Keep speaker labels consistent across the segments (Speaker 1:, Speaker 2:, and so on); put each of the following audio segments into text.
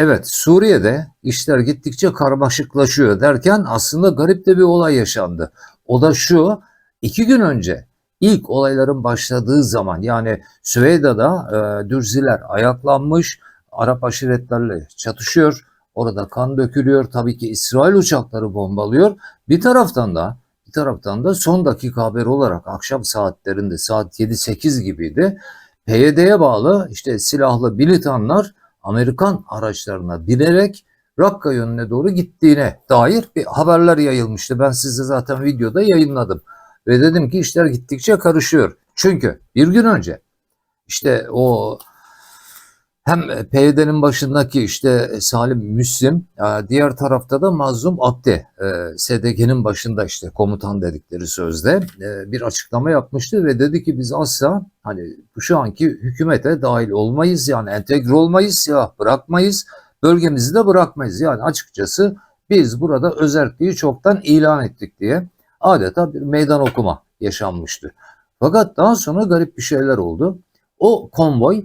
Speaker 1: Evet, Suriye'de işler gittikçe karmaşıklaşıyor derken aslında garip de bir olay yaşandı. O da şu, iki gün önce ilk olayların başladığı zaman yani Süveyda'da e, Dürziler ayaklanmış, Arap aşiretlerle çatışıyor. Orada kan dökülüyor. Tabii ki İsrail uçakları bombalıyor. Bir taraftan da bir taraftan da son dakika haberi olarak akşam saatlerinde saat 7-8 gibiydi. PYD'ye bağlı işte silahlı militanlar Amerikan araçlarına binerek Rakka yönüne doğru gittiğine dair bir haberler yayılmıştı. Ben size zaten videoda yayınladım. Ve dedim ki işler gittikçe karışıyor. Çünkü bir gün önce işte o hem PYD'nin başındaki işte Salim Müslim, e, diğer tarafta da Mazlum Abdi, e, SDG'nin başında işte komutan dedikleri sözde e, bir açıklama yapmıştı ve dedi ki biz asla hani şu anki hükümete dahil olmayız yani entegre olmayız, silah bırakmayız, bölgemizi de bırakmayız. Yani açıkçası biz burada özerkliği çoktan ilan ettik diye adeta bir meydan okuma yaşanmıştı. Fakat daha sonra garip bir şeyler oldu. O konvoy e,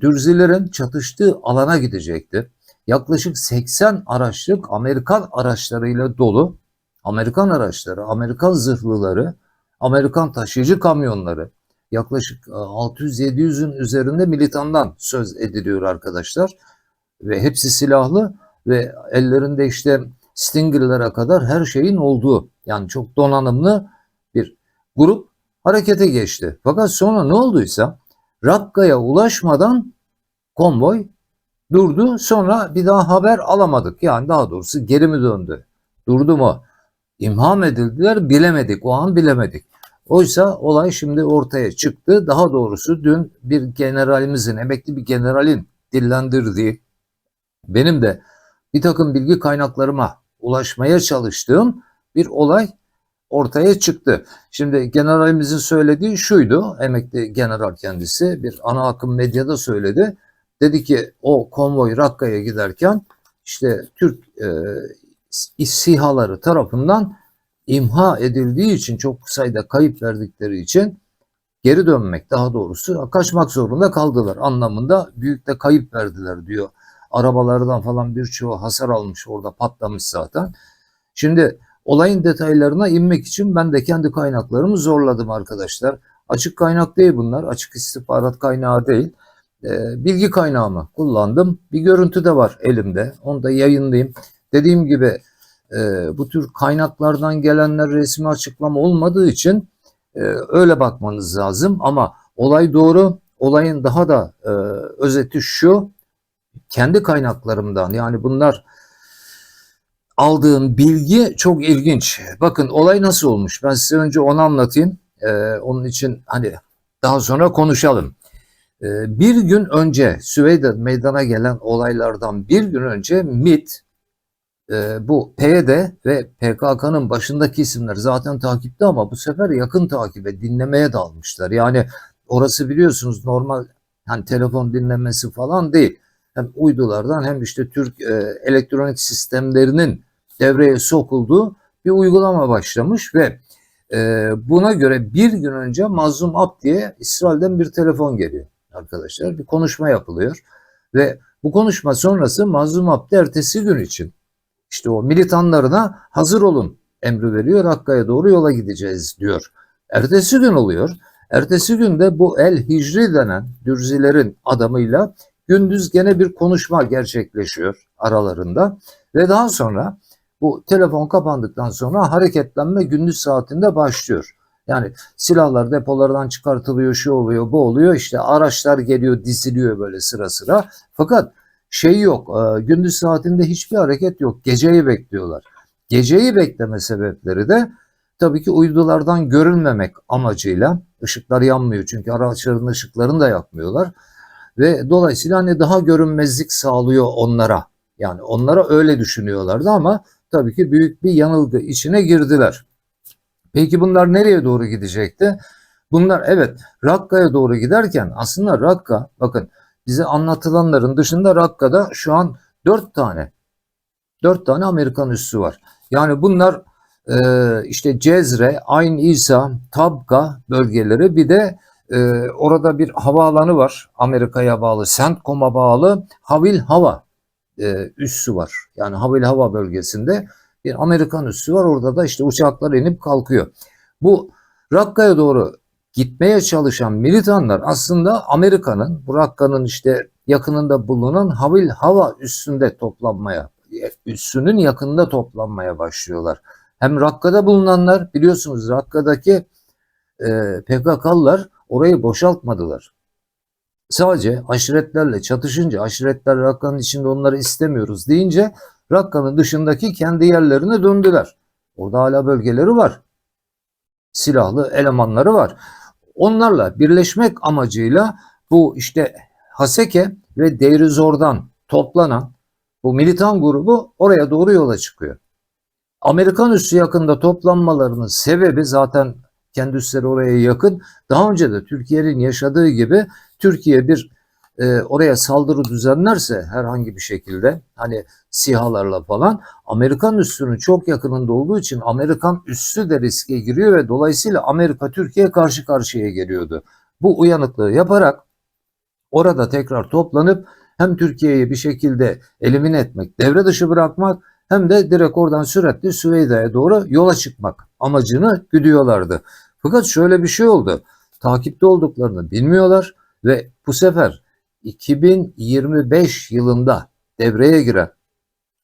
Speaker 1: Dürzilerin çatıştığı alana gidecekti. Yaklaşık 80 araçlık Amerikan araçlarıyla dolu, Amerikan araçları, Amerikan zırhlıları, Amerikan taşıyıcı kamyonları, yaklaşık e, 600-700'ün üzerinde militandan söz ediliyor arkadaşlar. Ve hepsi silahlı ve ellerinde işte Stinger'lara kadar her şeyin olduğu yani çok donanımlı bir grup harekete geçti. Fakat sonra ne olduysa Rakka'ya ulaşmadan konvoy durdu. Sonra bir daha haber alamadık. Yani daha doğrusu geri mi döndü? Durdu mu? İmha mı edildiler bilemedik. O an bilemedik. Oysa olay şimdi ortaya çıktı. Daha doğrusu dün bir generalimizin, emekli bir generalin dillendirdiği, benim de bir takım bilgi kaynaklarıma ulaşmaya çalıştığım bir olay ortaya çıktı. Şimdi generalimizin söylediği şuydu, emekli general kendisi bir ana akım medyada söyledi. Dedi ki o konvoy Rakka'ya giderken işte Türk e, SİHA'ları tarafından imha edildiği için çok sayıda kayıp verdikleri için geri dönmek daha doğrusu kaçmak zorunda kaldılar anlamında büyük de kayıp verdiler diyor. Arabalardan falan birçoğu hasar almış orada patlamış zaten. Şimdi Olayın detaylarına inmek için ben de kendi kaynaklarımı zorladım arkadaşlar. Açık kaynak değil bunlar. Açık istihbarat kaynağı değil. E, bilgi kaynağımı kullandım. Bir görüntü de var elimde. Onu da yayınlayayım. Dediğim gibi e, bu tür kaynaklardan gelenler resmi açıklama olmadığı için e, öyle bakmanız lazım. Ama olay doğru. Olayın daha da e, özeti şu. Kendi kaynaklarımdan yani bunlar aldığım bilgi çok ilginç. Bakın olay nasıl olmuş? Ben size önce onu anlatayım. Ee, onun için hani daha sonra konuşalım. Ee, bir gün önce Süveyde meydana gelen olaylardan bir gün önce MIT e, bu PYD ve PKK'nın başındaki isimler zaten takipte ama bu sefer yakın takibe dinlemeye dalmışlar. Yani orası biliyorsunuz normal hani telefon dinlemesi falan değil. Hem uydulardan hem işte Türk e, elektronik sistemlerinin devreye sokulduğu bir uygulama başlamış ve e, buna göre bir gün önce Mazlum Abdi'ye İsrail'den bir telefon geliyor arkadaşlar. Bir konuşma yapılıyor ve bu konuşma sonrası Mazlum Abdi ertesi gün için işte o militanlarına hazır olun emri veriyor. Hakka'ya doğru yola gideceğiz diyor. Ertesi gün oluyor. Ertesi günde bu El Hicri denen Dürzilerin adamıyla gündüz gene bir konuşma gerçekleşiyor aralarında ve daha sonra bu telefon kapandıktan sonra hareketlenme gündüz saatinde başlıyor. Yani silahlar depolardan çıkartılıyor, şu oluyor, bu oluyor. İşte araçlar geliyor, diziliyor böyle sıra sıra. Fakat şey yok, e, gündüz saatinde hiçbir hareket yok. Geceyi bekliyorlar. Geceyi bekleme sebepleri de tabii ki uydulardan görünmemek amacıyla ışıklar yanmıyor çünkü araçların ışıklarını da yakmıyorlar ve dolayısıyla hani daha görünmezlik sağlıyor onlara. Yani onlara öyle düşünüyorlardı ama tabii ki büyük bir yanılgı içine girdiler. Peki bunlar nereye doğru gidecekti? Bunlar evet Rakka'ya doğru giderken aslında Rakka bakın bize anlatılanların dışında Rakka'da şu an dört tane dört tane Amerikan üssü var. Yani bunlar e, işte Cezre, Ayn İsa, Tabka bölgeleri bir de e, orada bir havaalanı var. Amerika'ya bağlı, CENTCOM'a bağlı Havil Hava e, üssü var. Yani Havil Hava bölgesinde bir Amerikan üssü var. Orada da işte uçaklar inip kalkıyor. Bu Rakka'ya doğru gitmeye çalışan militanlar aslında Amerika'nın bu Rakka'nın işte yakınında bulunan Havil Hava üssünde toplanmaya, üssünün yakınında toplanmaya başlıyorlar. Hem Rakka'da bulunanlar biliyorsunuz Rakka'daki e, PKK'lılar orayı boşaltmadılar. Sadece aşiretlerle çatışınca aşiretler Rakka'nın içinde onları istemiyoruz deyince Rakka'nın dışındaki kendi yerlerine döndüler. Orada hala bölgeleri var. Silahlı elemanları var. Onlarla birleşmek amacıyla bu işte Haseke ve Deirizor'dan toplanan bu militan grubu oraya doğru yola çıkıyor. Amerikan üssü yakında toplanmalarının sebebi zaten kendi üsleri oraya yakın. Daha önce de Türkiye'nin yaşadığı gibi Türkiye bir e, oraya saldırı düzenlerse herhangi bir şekilde hani sihalarla falan Amerikan üssünün çok yakınında olduğu için Amerikan üssü de riske giriyor ve dolayısıyla Amerika Türkiye karşı karşıya geliyordu. Bu uyanıklığı yaparak orada tekrar toplanıp hem Türkiye'yi bir şekilde elimine etmek, devre dışı bırakmak hem de direkt oradan sürekli Süveyda'ya doğru yola çıkmak amacını güdüyorlardı. Fakat şöyle bir şey oldu. Takipte olduklarını bilmiyorlar ve bu sefer 2025 yılında devreye giren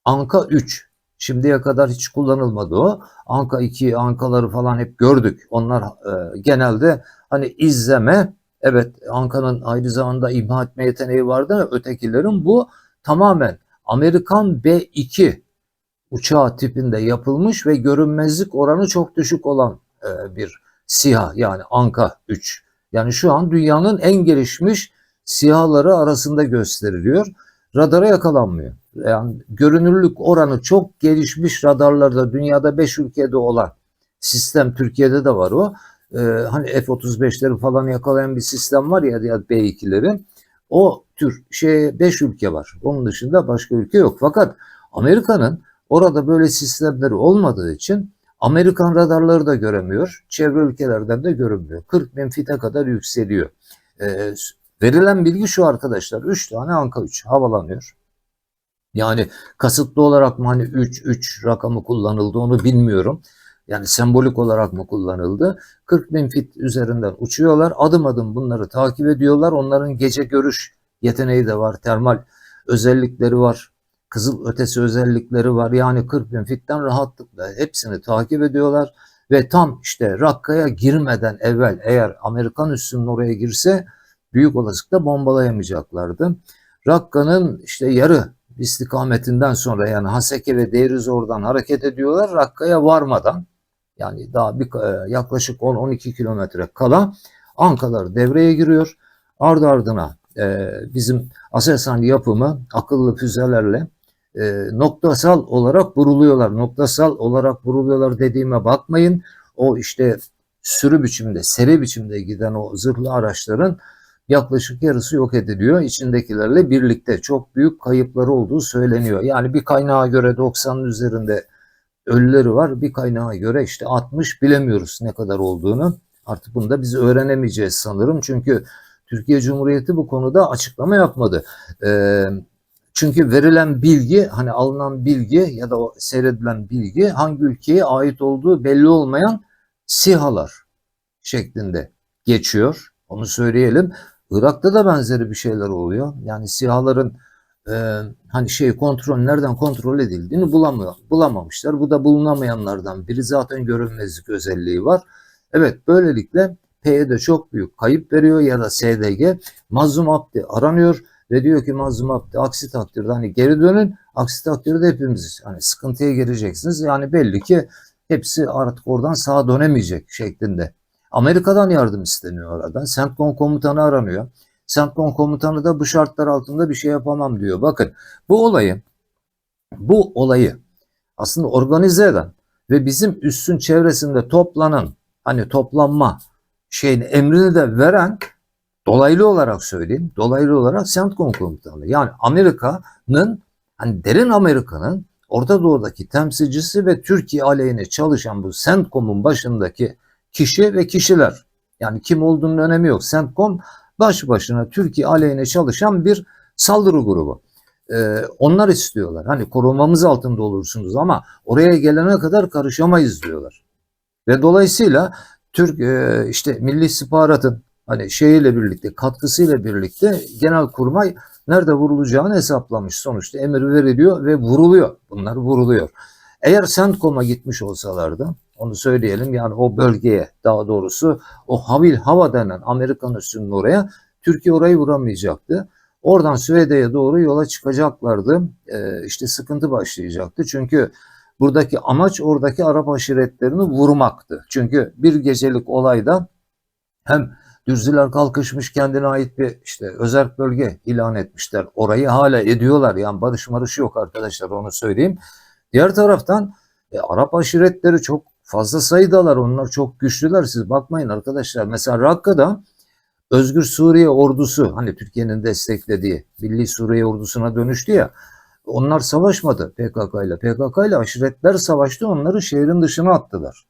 Speaker 1: Anka 3 şimdiye kadar hiç kullanılmadı o. Anka 2, Ankaları falan hep gördük. Onlar e, genelde hani izleme evet Anka'nın aynı zamanda imha etme yeteneği vardı. Ötekilerin bu tamamen Amerikan B2 uçağı tipinde yapılmış ve görünmezlik oranı çok düşük olan e, bir SİHA yani Anka 3. Yani şu an dünyanın en gelişmiş SİHA'ları arasında gösteriliyor. Radara yakalanmıyor. Yani görünürlük oranı çok gelişmiş radarlarda dünyada 5 ülkede olan sistem Türkiye'de de var o. Ee, hani F-35'leri falan yakalayan bir sistem var ya, ya B-2'leri. O tür şey 5 ülke var. Onun dışında başka ülke yok. Fakat Amerika'nın orada böyle sistemleri olmadığı için Amerikan radarları da göremiyor. Çevre ülkelerden de görünmüyor. 40 bin fite kadar yükseliyor. Ee, verilen bilgi şu arkadaşlar. 3 tane Anka 3 havalanıyor. Yani kasıtlı olarak mı hani 3 3 rakamı kullanıldı onu bilmiyorum. Yani sembolik olarak mı kullanıldı? 40 bin fit üzerinden uçuyorlar. Adım adım bunları takip ediyorlar. Onların gece görüş yeteneği de var. Termal özellikleri var. Kızıl ötesi özellikleri var. Yani 40 bin fitten rahatlıkla hepsini takip ediyorlar. Ve tam işte Rakka'ya girmeden evvel eğer Amerikan üssünün oraya girse büyük olasılıkla bombalayamayacaklardı. Rakka'nın işte yarı istikametinden sonra yani Haseke ve Deirizor'dan hareket ediyorlar. Rakka'ya varmadan yani daha bir e, yaklaşık 10-12 kilometre kala Ankalar devreye giriyor. Ardı ardına e, bizim Aselsan yapımı akıllı füzelerle noktasal olarak vuruluyorlar. Noktasal olarak vuruluyorlar dediğime bakmayın. O işte sürü biçimde, seri biçimde giden o zırhlı araçların yaklaşık yarısı yok ediliyor. İçindekilerle birlikte çok büyük kayıpları olduğu söyleniyor. Yani bir kaynağa göre 90'ın üzerinde ölüleri var. Bir kaynağa göre işte 60 bilemiyoruz ne kadar olduğunu. Artık bunu da biz öğrenemeyeceğiz sanırım. Çünkü Türkiye Cumhuriyeti bu konuda açıklama yapmadı. Ee, çünkü verilen bilgi, hani alınan bilgi ya da o seyredilen bilgi hangi ülkeye ait olduğu belli olmayan sihalar şeklinde geçiyor. Onu söyleyelim. Irak'ta da benzeri bir şeyler oluyor. Yani sihaların e, hani şey kontrol nereden kontrol edildiğini bulamıyor, bulamamışlar. Bu da bulunamayanlardan biri zaten görünmezlik özelliği var. Evet böylelikle PYD çok büyük kayıp veriyor ya da SDG. Mazlum Abdi aranıyor ve diyor ki Mazlum Abdi aksi takdirde hani geri dönün. Aksi takdirde hepimiz hani sıkıntıya gireceksiniz. Yani belli ki hepsi artık oradan sağa dönemeyecek şeklinde. Amerika'dan yardım isteniyor oradan. CENTCOM komutanı aranıyor. CENTCOM komutanı da bu şartlar altında bir şey yapamam diyor. Bakın bu olayı bu olayı aslında organize eden ve bizim üssün çevresinde toplanan hani toplanma şeyin emrini de veren dolaylı olarak söyleyeyim dolaylı olarak CENTCOM komutanı yani Amerika'nın hani derin Amerika'nın Orta Doğu'daki temsilcisi ve Türkiye aleyhine çalışan bu CENTCOM'un başındaki kişi ve kişiler. Yani kim olduğunun önemi yok. CENTCOM baş başına Türkiye aleyhine çalışan bir saldırı grubu. e, onlar istiyorlar. Hani korumamız altında olursunuz ama oraya gelene kadar karışamayız diyorlar. Ve dolayısıyla Türk e, işte Milli İstihbarat'ın hani şeyiyle birlikte katkısıyla birlikte Genelkurmay nerede vurulacağını hesaplamış. Sonuçta emir veriliyor ve vuruluyor. Bunlar vuruluyor. Eğer CENTCOM'a gitmiş olsalardı onu söyleyelim yani o bölgeye daha doğrusu o Havil Hava denen Amerikan üssünün oraya Türkiye orayı vuramayacaktı. Oradan Süveyde'ye doğru yola çıkacaklardı. Ee, işte sıkıntı başlayacaktı. Çünkü buradaki amaç oradaki Arap aşiretlerini vurmaktı. Çünkü bir gecelik olayda hem Dürzüler kalkışmış kendine ait bir işte özerk bölge ilan etmişler. Orayı hala ediyorlar. Yani barış marış yok arkadaşlar onu söyleyeyim. Diğer taraftan e, Arap aşiretleri çok fazla sayıdalar. Onlar çok güçlüler. Siz bakmayın arkadaşlar. Mesela Rakka'da Özgür Suriye ordusu hani Türkiye'nin desteklediği Milli Suriye ordusuna dönüştü ya. Onlar savaşmadı PKK ile. PKK ile aşiretler savaştı. Onları şehrin dışına attılar.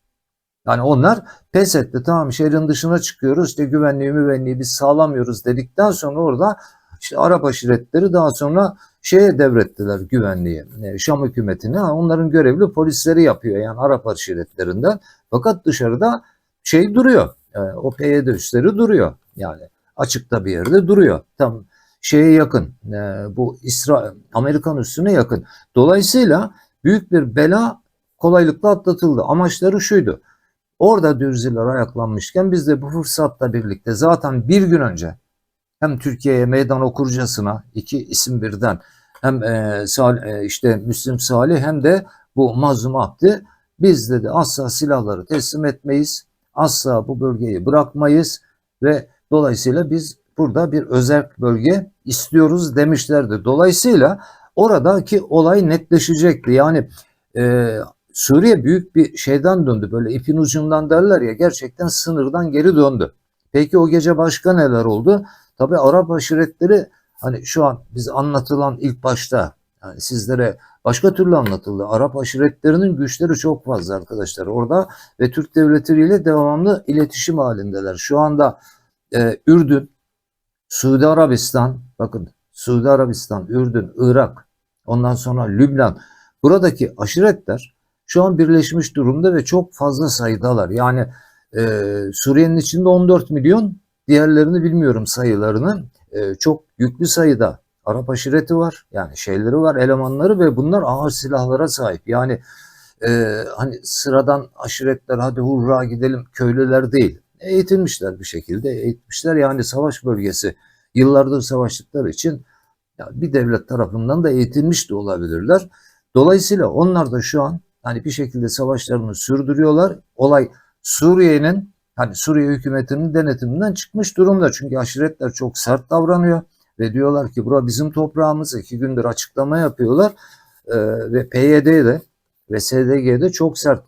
Speaker 1: Yani onlar pes etti. Tamam şehrin dışına çıkıyoruz. İşte güvenliği müvenliği biz sağlamıyoruz dedikten sonra orada işte Arap aşiretleri daha sonra şeye devrettiler güvenliği. e, Şam hükümetine. Onların görevli polisleri yapıyor yani Arap aşiretlerinden. Fakat dışarıda şey duruyor. e, O PYD üsleri duruyor. Yani açıkta bir yerde duruyor. Tam şeye yakın. e, Bu İsrail Amerikan üssüne yakın. Dolayısıyla büyük bir bela kolaylıkla atlatıldı. Amaçları şuydu. Orada Dürziler ayaklanmışken biz de bu fırsatla birlikte zaten bir gün önce hem Türkiye'ye meydan okurcasına iki isim birden hem e, Sal- e, işte Müslim Salih hem de bu Mazlum Abdi biz dedi asla silahları teslim etmeyiz. Asla bu bölgeyi bırakmayız ve dolayısıyla biz burada bir özel bölge istiyoruz demişlerdi. Dolayısıyla oradaki olay netleşecekti. Yani e, Suriye büyük bir şeyden döndü. Böyle ipin ucundan derler ya gerçekten sınırdan geri döndü. Peki o gece başka neler oldu? Tabii Arap aşiretleri hani şu an biz anlatılan ilk başta yani sizlere başka türlü anlatıldı. Arap aşiretlerinin güçleri çok fazla arkadaşlar orada ve Türk devletiyle devamlı iletişim halindeler. Şu anda e, Ürdün, Suudi Arabistan, bakın Suudi Arabistan, Ürdün, Irak, ondan sonra Lübnan buradaki aşiretler şu an birleşmiş durumda ve çok fazla sayıdalar. Yani e, Suriye'nin içinde 14 milyon, diğerlerini bilmiyorum sayılarını. E, çok yüklü sayıda Arap aşireti var. Yani şeyleri var, elemanları ve bunlar ağır silahlara sahip. Yani e, hani sıradan aşiretler hadi hurra gidelim köylüler değil. Eğitilmişler bir şekilde, eğitmişler. Yani savaş bölgesi yıllardır savaştıkları için ya bir devlet tarafından da eğitilmiş de olabilirler. Dolayısıyla onlar da şu an hani bir şekilde savaşlarını sürdürüyorlar. Olay Suriye'nin hani Suriye hükümetinin denetiminden çıkmış durumda. Çünkü aşiretler çok sert davranıyor ve diyorlar ki bura bizim toprağımız. iki gündür açıklama yapıyorlar Ee, ve PYD'de ve SDG'de çok sert.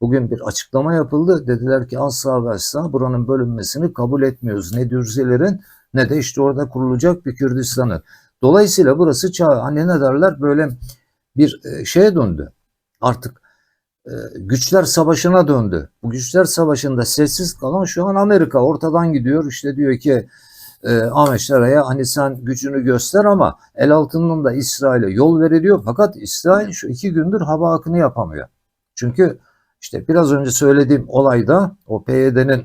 Speaker 1: Bugün bir açıklama yapıldı. Dediler ki asla ve asla buranın bölünmesini kabul etmiyoruz. Ne Dürzilerin ne de işte orada kurulacak bir Kürdistan'ı. Dolayısıyla burası çağ, hani ne derler böyle bir e, şeye döndü. Artık e, güçler savaşına döndü. Bu güçler savaşında sessiz kalan şu an Amerika ortadan gidiyor. İşte diyor ki e, Ahmet Şara'ya hani sen gücünü göster ama el altından da İsrail'e yol veriliyor. Fakat İsrail şu iki gündür hava akını yapamıyor. Çünkü işte biraz önce söylediğim olayda o PYD'nin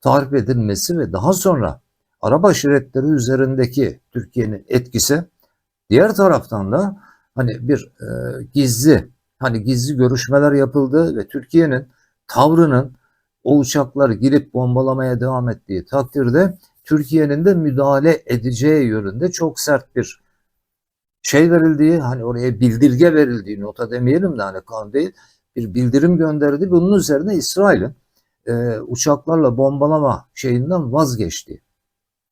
Speaker 1: tahrip edilmesi ve daha sonra Arap aşiretleri üzerindeki Türkiye'nin etkisi diğer taraftan da hani bir e, gizli hani gizli görüşmeler yapıldı ve Türkiye'nin tavrının o uçaklar girip bombalamaya devam ettiği takdirde Türkiye'nin de müdahale edeceği yönünde çok sert bir şey verildiği hani oraya bildirge verildiği nota demeyelim de hani kan değil bir bildirim gönderdi. Bunun üzerine İsrail'in e, uçaklarla bombalama şeyinden vazgeçti.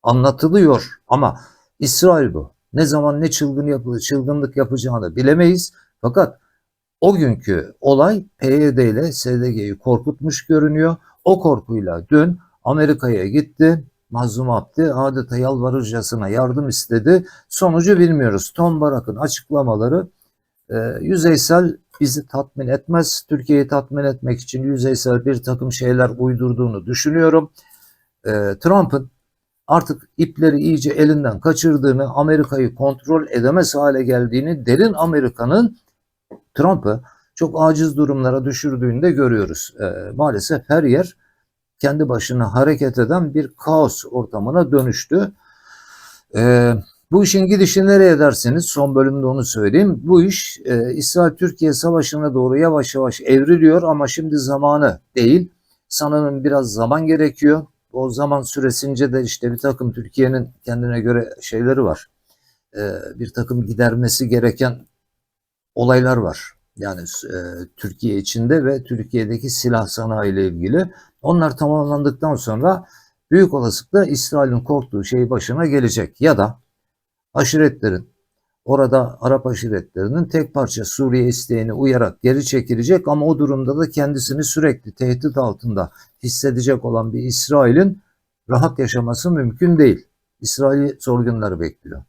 Speaker 1: Anlatılıyor ama İsrail bu. Ne zaman ne çılgın yapı, çılgınlık yapacağını bilemeyiz. Fakat o günkü olay PYD ile SDG'yi korkutmuş görünüyor. O korkuyla dün Amerika'ya gitti. Mazlum Abdi adeta yalvarırcasına yardım istedi. Sonucu bilmiyoruz. Tom Barak'ın açıklamaları e, yüzeysel bizi tatmin etmez. Türkiye'yi tatmin etmek için yüzeysel bir takım şeyler uydurduğunu düşünüyorum. E, Trump'ın artık ipleri iyice elinden kaçırdığını, Amerika'yı kontrol edemez hale geldiğini, derin Amerika'nın Trump'ı çok aciz durumlara düşürdüğünü de görüyoruz. Ee, maalesef her yer kendi başına hareket eden bir kaos ortamına dönüştü. Ee, bu işin gidişi nereye derseniz son bölümde onu söyleyeyim. Bu iş e, İsrail-Türkiye savaşına doğru yavaş yavaş evriliyor ama şimdi zamanı değil. Sanırım biraz zaman gerekiyor. O zaman süresince de işte bir takım Türkiye'nin kendine göre şeyleri var. Ee, bir takım gidermesi gereken olaylar var. Yani e, Türkiye içinde ve Türkiye'deki silah sanayi ile ilgili. Onlar tamamlandıktan sonra büyük olasılıkla İsrail'in korktuğu şey başına gelecek. Ya da aşiretlerin, orada Arap aşiretlerinin tek parça Suriye isteğini uyarak geri çekilecek ama o durumda da kendisini sürekli tehdit altında hissedecek olan bir İsrail'in rahat yaşaması mümkün değil. İsrail'i sorgunları bekliyor.